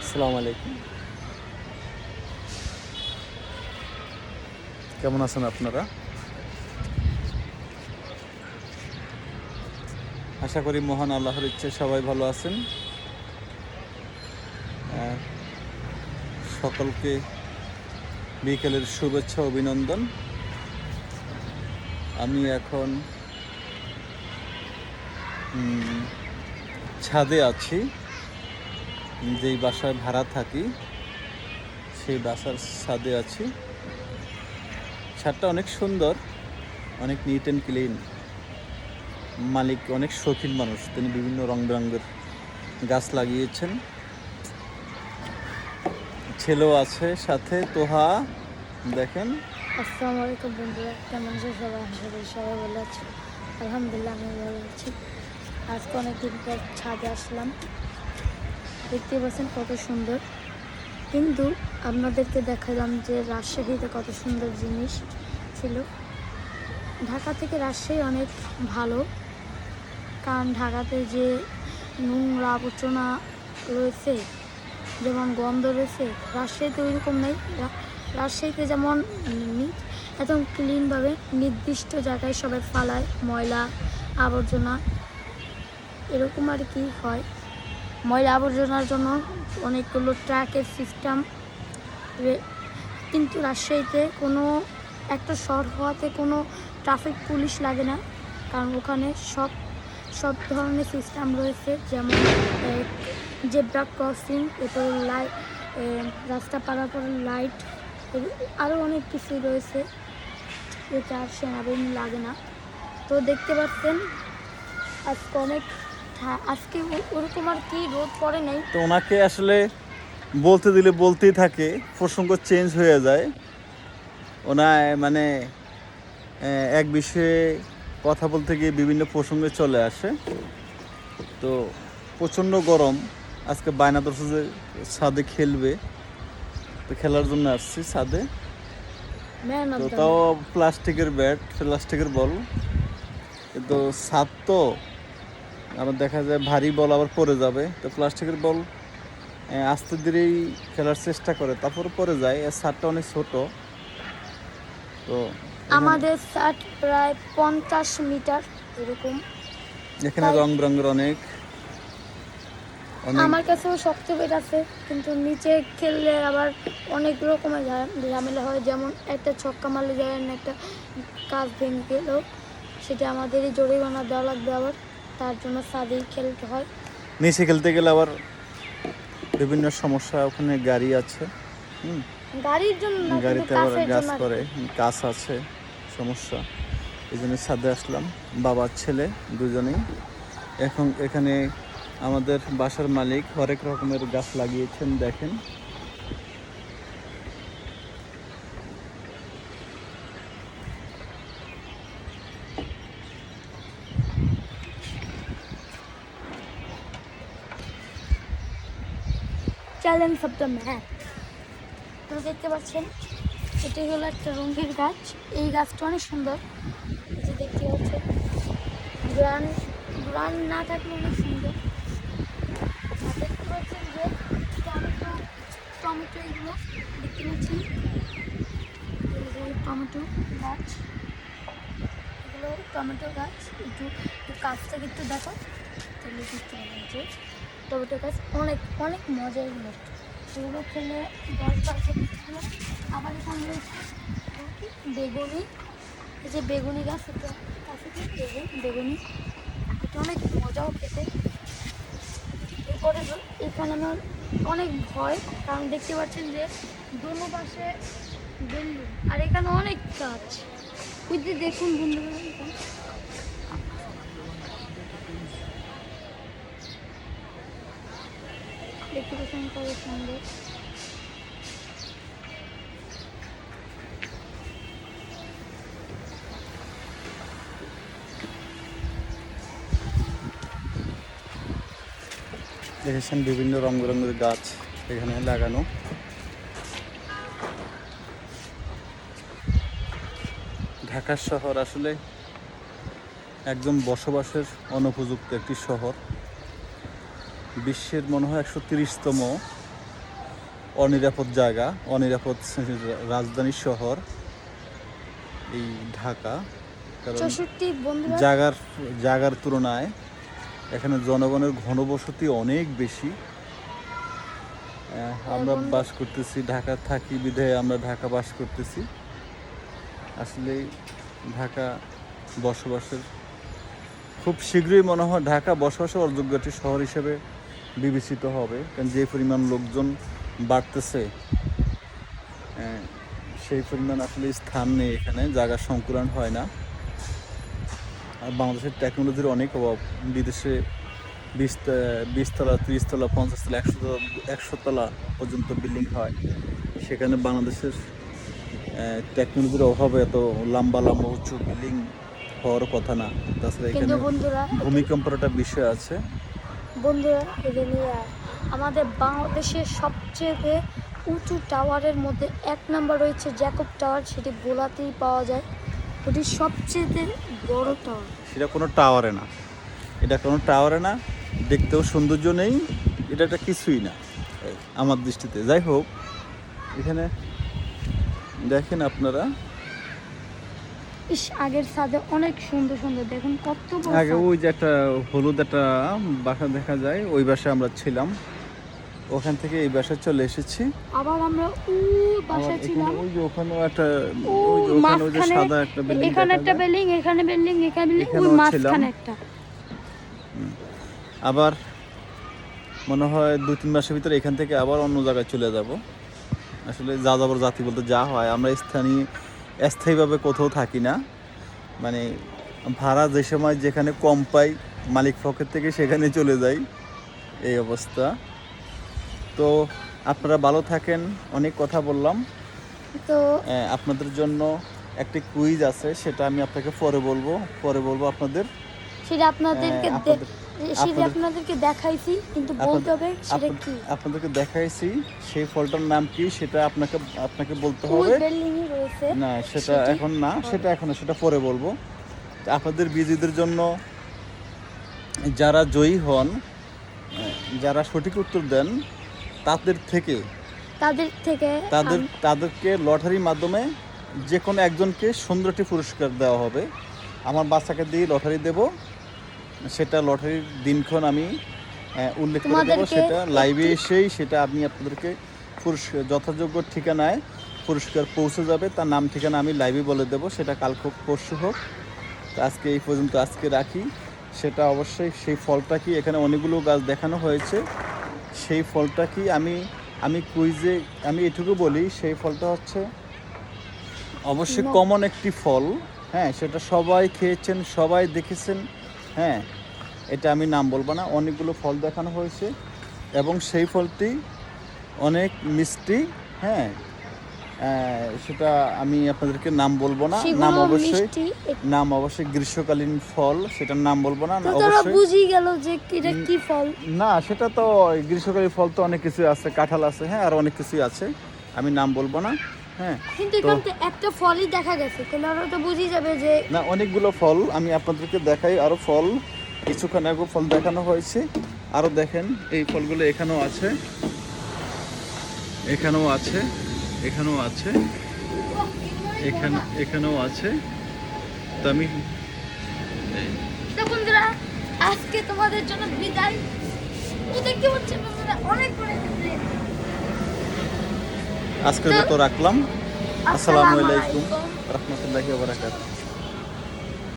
আসসালামু আলাইকুম। কেমন আছেন আপনারা? আশা করি মহান আল্লাহর ইচ্ছে সবাই ভালো আছেন। সকলকে বিকেলের শুভেচ্ছা, অভিনন্দন। আমি এখন ছাদে আছি। যেই বাসায় ভাড়া থাকি, সেই বাসার ছাদে আছি। ছাদটা অনেক সুন্দর, অনেক নিট অ্যান্ড ক্লিন মালিক অনেক শৌখিন মানুষ, তিনি বিভিন্ন রং বেরঙের গাছ লাগিয়েছেন। ছেলেও আছে সাথে, তোহা, দেখেন। বন্ধুরা, কেমন সবাই? আলহামদুলিল্লাহ আমি ভালো আছি। আজকে অনেকদিন পর ছাদে আসলাম। দেখতে পাচ্ছেন কত সুন্দর। কিন্তু আপনাদেরকে দেখালাম যে রাজশাহীতে কত সুন্দর জিনিস ছিল। ঢাকা থেকে রাজশাহী অনেক ভালো। কারণ ঢাকাতে যে নোংরা আবর্জনা রয়েছে, যেমন গন্ধ রয়েছে, রাজশাহীতে ওইরকম নেই। রা- রাজশাহীতে যেমন একদম ক্লিনভাবে নির্দিষ্ট জায়গায় সবাই ফালায় ময়লা, আবর্জনা, এরকম আর কি হয়। ময়লা আবর্জনার জন্য অনেকগুলো ট্র্যাকের সিস্টেম। কিন্তু রাজশাহীতে কোনো, একটা শহর হওয়াতে কোনো ট্রাফিক পুলিশ লাগে না। কারণ ওখানে সব সব ধরনের সিস্টেম রয়েছে। যেমন জেব্রা ক্রসিং, এরপর লাইট রাস্তা পারাপার লাইট আরও অনেক কিছু রয়েছে যেটা আর সেনাবাহিনী লাগে না। তো দেখতে পাচ্ছেন আজকে অনেক ঠা- আজকে ওরকম আর কি রোদ পড়ে নাই? তো ওনাকে আসলে বলতে দিলে বলতেই থাকে প্রসঙ্গ চেঞ্জ হয়ে যায়। ওনা মানে এক বিষয়ে কথা বলতে গিয়ে বিভিন্ন প্রসঙ্গে চলে আসে। তো প্রচণ্ড গরম আজকে বায়না যে ছাদে খেলবে। তো খেলার জন্য আসছি ছাদে। তো তাও প্লাস্টিকের ব্যাট প্লাস্টিকের বল। কিন্তু ছাদ তো আবার দেখা যায় ভারী বল আবার পড়ে যাবে। তো প্লাস্টিকের বল আস্তে ধীরেই খেলার চেষ্টা করে তারপর পরে যায়। ছাদটা অনেক ছোট। তো আমাদের শার্ট প্রায় পঞ্চাশ মিটার এরকম। এখানে রং বেরঙের অনেক। আমার কাছেও শক্ত বেট আছে কিন্তু নিচে খেললে আবার অনেক রকমের ঝামেলা হয়। যেমন একটা ছক্কা মারলে যায় না একটা কাজ ভেঙে গেল সেটা আমাদেরই জরিমানা দেওয়া লাগবে আবার। তার জন্য সাদেই খেলতে হয়। নিচে খেলতে গেলে আবার বিভিন্ন সমস্যা ওখানে গাড়ি আছে হুম। গাড়ির জন্য গাড়িতে আবার গাছ করে গাছ আছে সমস্যা। এই জন্য ছাদে আসলাম বাবার ছেলে দুজনেই। এখন এখানে আমাদের বাসার মালিক হরেক রকমের গাছ লাগিয়েছেন দেখেন। চ্যালেঞ্জ অফ দ্য ম্যান তো দেখতে পাচ্ছেন, এটি হলো একটা রঙের গাছ। এই গাছটা অনেক সুন্দর। যে দেখতে পাচ্ছেন, গ্রান গ্রান না থাকলে অনেক সুন্দর। দেখতে পাচ্ছেন যে টমেটো টমেটো এগুলো দেখতে পাচ্ছেন। টমেটো গাছ। এগুলো টমেটো গাছ। একটু একটু কাছ থেকে একটু দেখো। তাহলে বুঝতে পারবেন যে টমেটো গাছ অনেক অনেক মজা এগুলো এগুলো খেলে দশ বার আবার এখানে বেগুনি, এই যে বেগুনি গাছ আছে বেগুন এটা অনেক মজাও খেতে। এরপরে এখানে আমার অনেক ভয়, কারণ দেখতে পাচ্ছেন যে দুনো পাশে বেলুন। আর এখানে অনেক গাছ। ওই দেখুন বন্ধুরা পাচ্ছেন কত সুন্দর। দেখেছেন বিভিন্ন রং বেরঙের গাছ এখানে লাগানো। ঢাকা শহর আসলে একদম বসবাসের অনুপযুক্ত একটি শহর। বিশ্বের মনে হয় একশো তিরিশতম অনিরাপদ জায়গা অনিরাপদ রাজধানী শহর এই ঢাকা। কারণ জায়গার জায়গার তুলনায় এখানে জনগণের ঘনবসতি অনেক বেশি। আমরা বাস করতেছি ঢাকা থাকি বিধায় আমরা ঢাকা বাস করতেছি। আসলে ঢাকা বসবাসের খুব শীঘ্রই মনে হয় ঢাকা বসবাসের অযোগ্য একটি শহর হিসেবে বিবেচিত হবে। কারণ যে পরিমাণ লোকজন বাড়তেছে সেই পরিমাণ আসলে স্থান নেই এখানে জায়গার সংকুলন হয় না। আর বাংলাদেশের টেকনোলজির অনেক অভাব। বিদেশে বিশ বিশতলা ত্রিশতলা পঞ্চাশ তলা একশো একশো তলা পর্যন্ত বিল্ডিং হয়। সেখানে বাংলাদেশের টেকনোলজির অভাবে এত লম্বা লম্বা উঁচু বিল্ডিং হওয়ার কথা না। তাছাড়া এখানে বন্ধুরা ভূমিকম্পের একটা বিষয় আছে। বন্ধুরা আহ, আমাদের বাংলাদেশের সবচেয়ে উঁচু টাওয়ারের মধ্যে এক নাম্বার রয়েছে জ্যাকব টাওয়ার। সেটি গোলাতেই পাওয়া যায়। ওটি সবচেয়ে বড় টাওয়ার। সেটা কোনো টাওয়ারে না। এটা কোনো টাওয়ারে না। দেখতেও সৌন্দর্য নেই। এটা একটা কিছুই না আমার দৃষ্টিতে। যাই হোক এখানে দেখেন আপনারা ইস আগের ছাদে অনেক সুন্দর সুন্দর দেখুন কত আগে ওই যে একটা হলুদ একটা বাসা দেখা যায় ওই বাসায় আমরা ছিলাম। ওখান থেকে এই বাসায় চলে এসেছি। আবার আমরা আবার বাসায় ছিলাম। ওই যে ওখানেও একটা ওই যে ওখানে ওই যে সাদা একটা বিল্ডিং এখানে একটা বিল্ডিং এখানে বিল্ডিং এখানে বিল্ডিং ওই মাঝখানে। একটা। আবার মনে হয় দুই তিন মাসের ভিতরে এখান থেকে আবার অন্য জায়গায় চলে যাব। আসলে যা যাবর জাতি বলতে যা হয় আমরা স্থানীয় স্থায়ীভাবে কোথাও থাকি না। মানে ভাড়া যে সময় যেখানে কম পাই মালিক পকেট থেকে সেখানে চলে যাই। এই অবস্থা। তো আপনারা ভালো থাকেন অনেক কথা বললাম। তো আপনাদের জন্য একটি কুইজ আছে সেটা আমি আপনাকে পরে বলব। পরে বলব আপনাদের। সেটা আপনাদেরকে হ্যাঁ, আপনাদের- সেটা আপনাদের- আপনাদেরকে দেখাইছি কিন্তু বলতে হবে সেটা কি? আপনাদেরকে দেখাইছি সেই ফলটার নাম কি সেটা আপনাকে আপনাকে বলতে হবে। না সেটা এখন না সেটা এখন সেটা পরে বলব। আপনাদের বিজয়ীদের জন্য যারা জয়ী হন যারা সঠিক উত্তর দেন তাদের থেকে তাদের থেকে তাদের তাদেরকে লটারির মাধ্যমে যে কোনো একজনকে সুন্দর একটি পুরস্কার দেওয়া হবে। আমার বাচ্চাকে দিয়ে লটারি দেব। সেটা লটারির দিনক্ষণ আমি উল্লেখ করে দেবো। সেটা লাইভে এসেই সেটা আপনি আপনাদেরকে পুরস্কার যথাযোগ্য ঠিকানায় পুরস্কার পৌঁছে যাবে। তার নাম ঠিকানা আমি লাইভে বলে দেবো। সেটা কাল হোক পরশু হোক। আজকে এই পর্যন্ত আজকে রাখি। সেটা অবশ্যই সেই ফলটা কি এখানে অনেকগুলো গাছ দেখানো হয়েছে। সেই ফলটা কি আমি আমি কুইজে আমি এটুকু বলি সেই ফলটা হচ্ছে অবশ্যই কমন একটি ফল। হ্যাঁ সেটা সবাই খেয়েছেন সবাই দেখেছেন। হ্যাঁ এটা আমি নাম বলব না অনেকগুলো ফল দেখানো হয়েছে এবং সেই ফলটি অনেক মিষ্টি হ্যাঁ সেটা আমি আপনাদেরকে নাম বলব না নাম অবশ্যই নাম অবশ্যই গ্রীষ্মকালীন ফল সেটার নাম বলব না অবশ্যই। বুঝি গেল যে এটা কি ফল? না সেটা তো গ্রীষ্মকালীন ফল তো অনেক কিছু আছে কাঁঠাল আছে হ্যাঁ আর অনেক কিছুই আছে আমি নাম বলব না হ্যাঁ কিন্তু এখান থেকে একটা ফলই দেখা গেছে তাহলে তো বুঝি যাবে যে না অনেকগুলো ফল আমি আপনাদেরকে দেখাই আরও ফল কিছুক্ষণ আগে ফল দেখানো হয়েছে। আরও দেখেন এই ফলগুলো এখানেও আছে। এখানেও আছে এখানেও আছে এখানে এখানেও আছে। তো আমি তো বন্ধুরা আজকে তোমাদের জন্য বিদায়। তো দেখতে পাচ্ছেন বন্ধুরা অনেক অনেক। আজকের মতো রাখলাম। আসসালামু আলাইকুম। রহমতুল্লাহি ওয়া বারাকাতুহু।